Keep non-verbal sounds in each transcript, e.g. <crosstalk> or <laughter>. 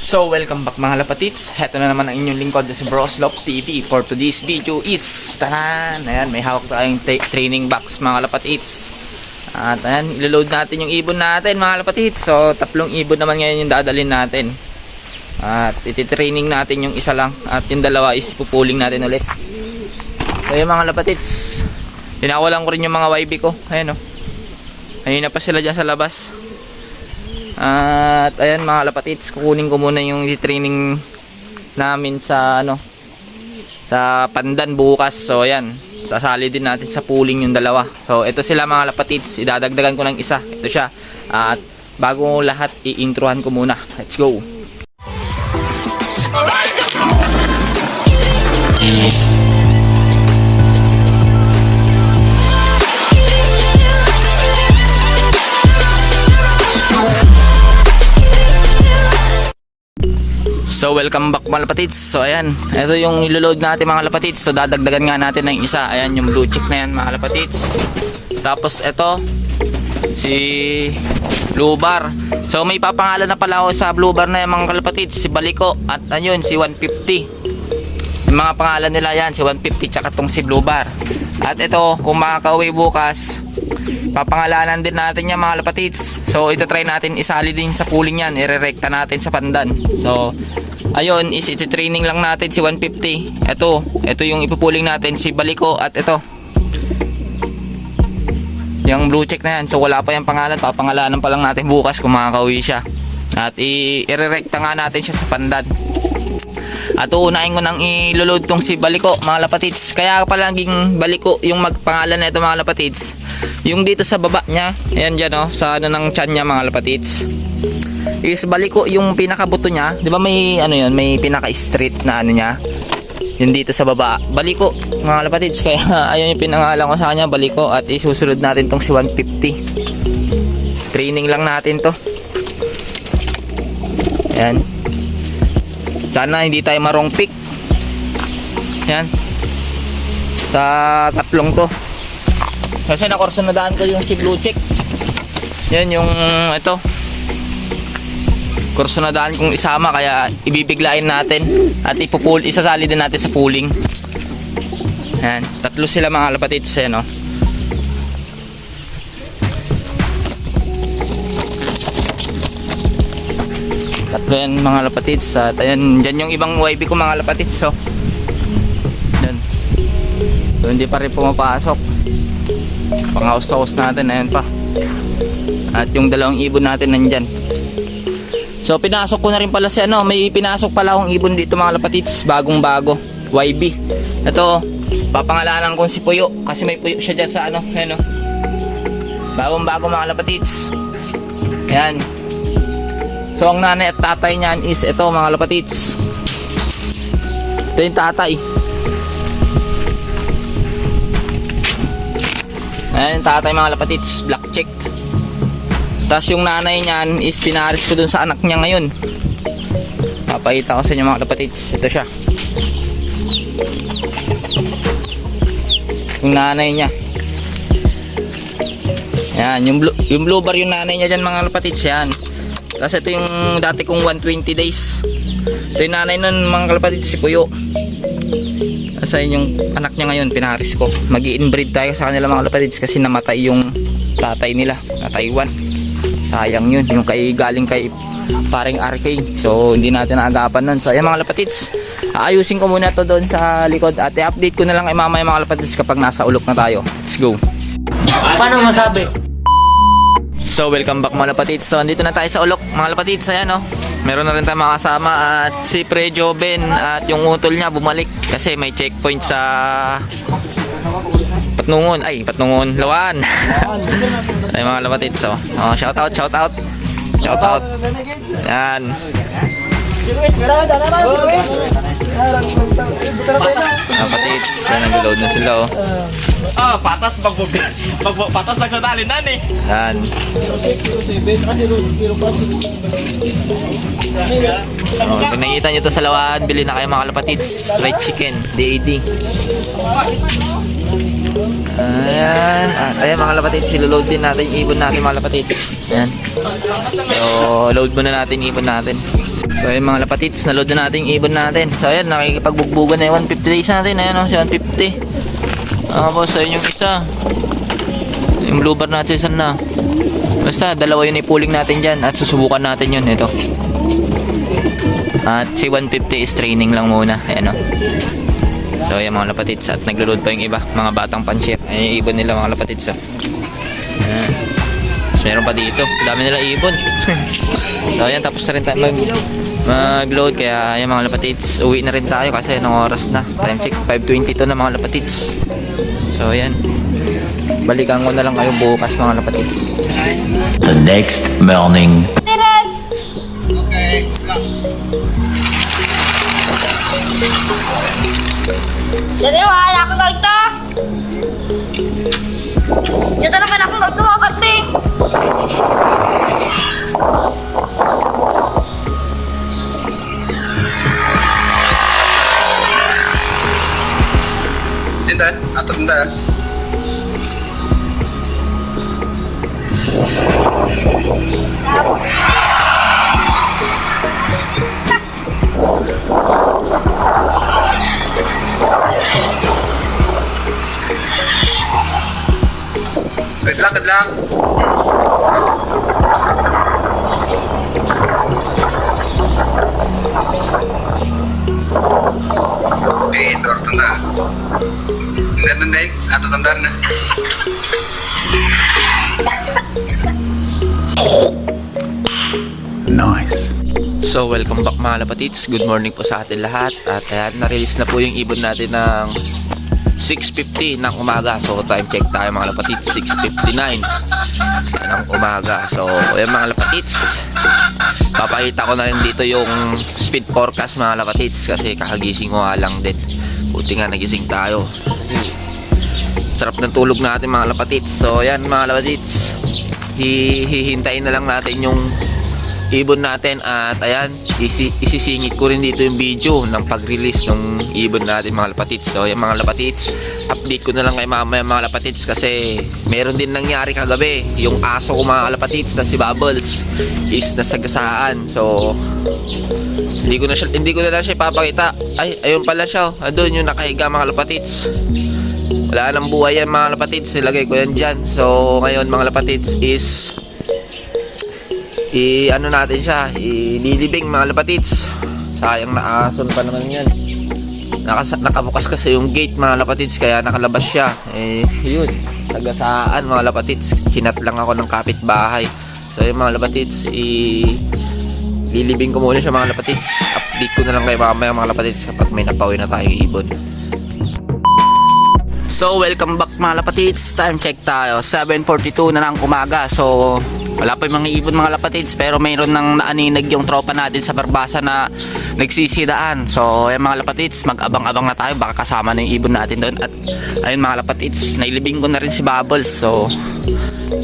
So, welcome back mga lapatits. Heto na naman ang inyong lingkod na si Broslop TV. For today's video is, tanan! Ayan, may hawak tayong ta- training box mga lapatits. At ayan, iloload natin yung ibon natin mga lapatits. So, tatlong ibon naman ngayon yung dadalhin natin. At ititraining natin yung isa lang. At yung dalawa is pupuling natin ulit. So, yung mga lapatits. Pinawalan ko rin yung mga YB ko. Ayan o. Ayun na pa sila dyan sa labas. At ayan mga lapatits, kukunin ko muna yung training namin sa ano sa Pandan bukas. So ayan, sasali din natin sa pooling yung dalawa. So ito sila mga lapatits, idadagdagan ko ng isa. Ito siya. At bago lahat i-introhan ko muna. Let's go. So welcome back mga lapatids. So ayan, ito yung iloload natin mga lapatids. So dadagdagan nga natin ng isa. Ayan yung blue check na yan mga lapatids. Tapos ito si Blue Bar. So may papangalan na pala ako sa Blue Bar na yan mga kalapatids. Si Baliko at ayun si 150. Yung mga pangalan nila yan si 150 tsaka tong si Blue Bar. At ito kung makakauwi bukas papangalanan din natin yan mga lapatids. So ito try natin isali din sa pooling yan. Irerekta natin sa pandan. So ayun is ito training lang natin si 150 ito ito yung ipupuling natin si Baliko at ito yung blue check na yan so wala pa yung pangalan papangalanan pa lang natin bukas kung makakauwi siya. At i- irerekta nga natin siya sa pandan. At uunahin ko nang iloload tong si Baliko mga lapatids. Kaya palaging Baliko yung magpangalan na ito mga lapatids. Yung dito sa baba niya ayan dyan oh, sa ano ng chan niya mga lapatids is baliko yung pinakabuto niya, 'di ba may ano 'yun, may pinaka-straight na ano niya. Yung dito sa baba, baliko mga lapatids <laughs> kaya ayun yung pinangalan ko sa kanya, baliko at isusunod natin tong si 150. Training lang natin 'to. Yan. Sana hindi tayo marong pick. Yan. Sa tatlong to. Kasi nakorso na daan ko yung si blue check. Yan yung ito, kurso na daan kong isama kaya ibibiglain natin at ipupul isasali din natin sa pooling. Yan tatlo sila mga lapatids eh no tatlo yan mga lapatids at ayan dyan yung ibang YB ko mga lapatids so. Yan so hindi pa rin pumapasok. Pang house house natin ayan pa. At yung dalawang ibon natin nandyan So pinasok ko na rin pala si ano, may pinasok pala akong ibon dito mga lapatids, bagong bago, YB. Ito, papangalanan ko si Puyo kasi may Puyo siya dyan sa ano, ano. Bagong bago mga lapatids. Yan. So ang nanay at tatay niyan is ito mga lapatids. Ito yung tatay. Ayan yung tatay mga lapatids, black check. Tapos yung nanay niyan is pinaris ko dun sa anak niya ngayon. Papakita ko sa inyo mga kapatids. Ito siya. Yung nanay niya. Yan, yung blue, yung blue bar yung nanay niya dyan mga kapatids. Yan. Tapos ito yung dati kong 120 days. Ito yung nanay nun mga kapatids si. Tapos ayun yung anak niya ngayon pinaris ko. mag inbreed tayo sa kanila mga kapatids kasi namatay yung tatay nila na Taiwan sayang yun yung kay galing kay paring RK so hindi natin naagapan nun. So ayan mga lapatids aayusin ko muna to doon sa likod. At i-update ko na lang kay mamaya mga lapatids kapag nasa ulok na tayo. Let's go. Paano masabi? so welcome back mga lapatids so andito na tayo sa ulok mga lapatids ayan oh. Meron na rin tayong mga kasama. At si Pre Joben at yung utol niya bumalik. Kasi may checkpoint sa Patnungon. Ay Patnungon. Lawan. Ay mga lapatids so. Oh, shout out shout out. Shout out. Yan. Lapatids yan nag-load na sila oh. Ah, patas pag pag patas nagsadali na ni. yan. Oh, pag nakikita nyo to sa lawan, bili na kayo mga kalapatids. Fried chicken, DAD. Ayan. At ayan mga kalapatids, siloload din natin yung ibon natin mga kalapatids. Ayan. So, load muna natin yung ibon natin. So ayun mga lapatits, naload na natin yung ibon natin. So ayan, nakikipagbugbugan na yung 150 days natin. Ayan o, 150. Tapos ayun yung isa. Yung blue bar natin saan na. Basta, dalawa yun ipuling natin dyan at susubukan natin yun. Ito. At si 150 is training lang muna. Ayan o. So ayan mga lapatits at naglo-load pa yung iba. Mga batang panship. Ayan yung ibon nila mga lapatits. Ayan. Tapos meron pa dito. Dami nila ibon. <laughs> so ayan, tapos na rin tayo mag, mag-load. Kaya ayan mga lapatits. Uwi na rin tayo kasi anong oras na. Time check. 5.22 na mga lapatits. So ayan. Balikan ko na lang kayo bukas mga lapatits. The next morning. Jadi wala ako nagta. Dito naman ako nagtumapati. Tinda, ato tinda. Good luck, good luck. Eh, ito tanda. Tanda tanda eh. Ato tanda na. So, welcome back mga lapatits. Good morning po sa atin lahat. At ayan, na-release na po yung ibon natin ng 6.50 ng umaga. So, time check tayo mga lapatits. 6.59 ng umaga. So, ayan mga lapatits. Papakita ko na rin dito yung speed forecast mga lapatits. Kasi kakagising ko nga lang din. Buti nga nagising tayo. Sarap ng tulog natin mga lapatits. So, ayan mga lapatits. Hihintayin na lang natin yung ibon natin at ayan isi isisingit ko rin dito yung video ng pag-release ng ibon natin mga lapatits so yung mga lapatits update ko na lang kay mamaya mga lapatits kasi meron din nangyari kagabi. Yung aso ko mga lapatits na si Bubbles is nasagasaan. So hindi ko na siya, hindi ko na lang siya ipapakita. Ay ayun pala siya oh. andun yung nakahiga mga lapatits wala nang buhay yan mga lapatits nilagay ko yan dyan. So ngayon mga lapatits is i ano natin siya ililibing mga lapatits sayang na ason pa naman yan. Nakas nakabukas kasi yung gate mga lapatits kaya nakalabas siya. Eh yun. Sagasaan mga lapatits kinat lang ako ng kapitbahay. So yung mga lapatits i lilibing ko muna siya mga lapatits update ko na lang kayo mamaya mga lapatits kapag may napawi na tayong ibon So, welcome back mga lapatits. Time check tayo. 7.42 na ng umaga. So, wala pa yung mga ibon mga lapatits. Pero mayroon nang naaninag yung tropa natin sa Barbasa na nagsisidaan. So, ayan mga lapatits. Mag-abang-abang na tayo. Baka kasama na yung ibon natin doon. At, ayun mga lapatits. Nailibing ko na rin si Bubbles. So,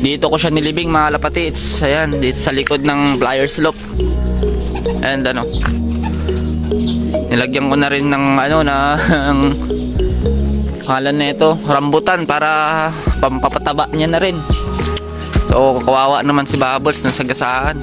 dito ko siya nilibing mga lapatits. Ayan, dito sa likod ng flyer slope. And ano, nilagyan ko na rin ng ano na <laughs> Kalan na ito, rambutan para pampapataba niya na rin. So, kawawa naman si Bubbles na sagasaan.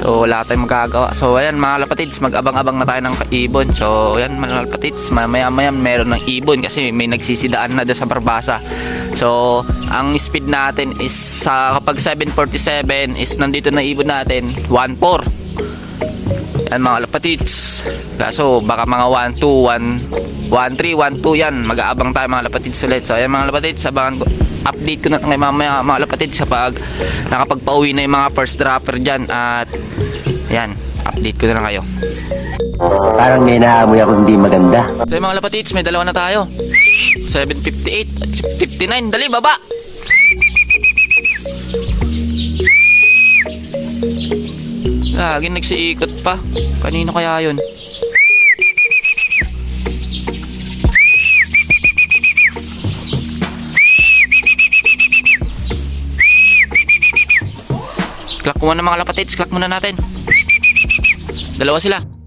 So, wala tayong magagawa. So, ayan mga lapatids, mag-abang-abang na tayo ng ibon. So, ayan mga lapatids, mamaya-maya meron ng ibon kasi may nagsisidaan na doon sa Barbasa. So, ang speed natin is sa kapag 747 is nandito na ibon natin 14. Yan mga lapatids. Kaso baka mga 1, 2, 1, 1, 3, 1, 2 yan. Mag-aabang tayo mga lapatids ulit. So ayan mga lapatids, abangan ko. Update ko na ngayon mamaya mga lapatids sa pag nakapagpauwi na yung mga first dropper dyan. At yan, update ko na lang kayo. Parang may naamoy ako hindi maganda. So mga lapatids, may dalawa na tayo. 758 at 59. Dali, baba! Lagi nagsiikot pa. Kanino kaya yun? Clock muna mga lapatids. Clock muna natin. Dalawa sila.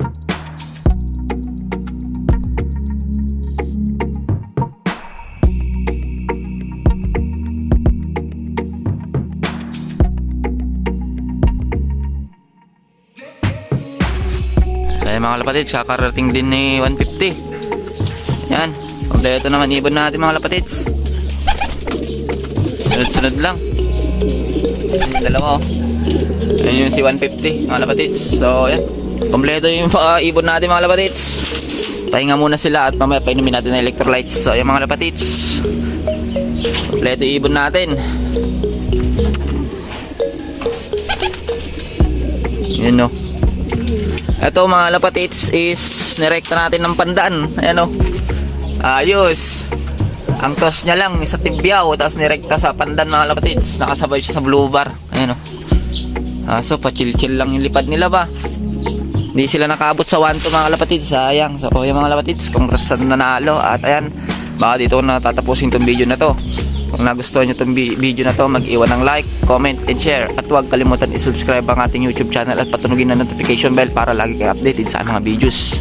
Mga kalapatids, kakarating din ni 150. Yan. Kompleto naman ibon natin mga kalapatids. Sunod-sunod lang. Yung dalawa oh. Ayun yung si 150 mga kalapatids. So yan. Kompleto yung uh, ibon natin mga kalapatids. Pahinga muna sila at mamaya painumin natin ng electrolytes. So yan mga kalapatids. Kompleto yung ibon natin. Yan no. Ito mga lapatits is nirekta natin ng pandaan. Ayan o. Ayos. Ang toss niya lang sa tibyaw tapos nirekta sa pandan mga lapatits. Nakasabay siya sa blue bar. Ayan o. Ah, so pa-chill-chill lang yung lipad nila ba. Hindi sila nakaabot sa 1 to mga lapatits. Sayang. So yung mga lapatits, congrats sa nanalo. At ayan, baka dito na tatapusin tong video na to. Kung nagustuhan nyo itong video na to, mag-iwan ng like, comment, and share. At huwag kalimutan i-subscribe ang ating YouTube channel at patunugin na notification bell para lagi kayo updated sa mga videos.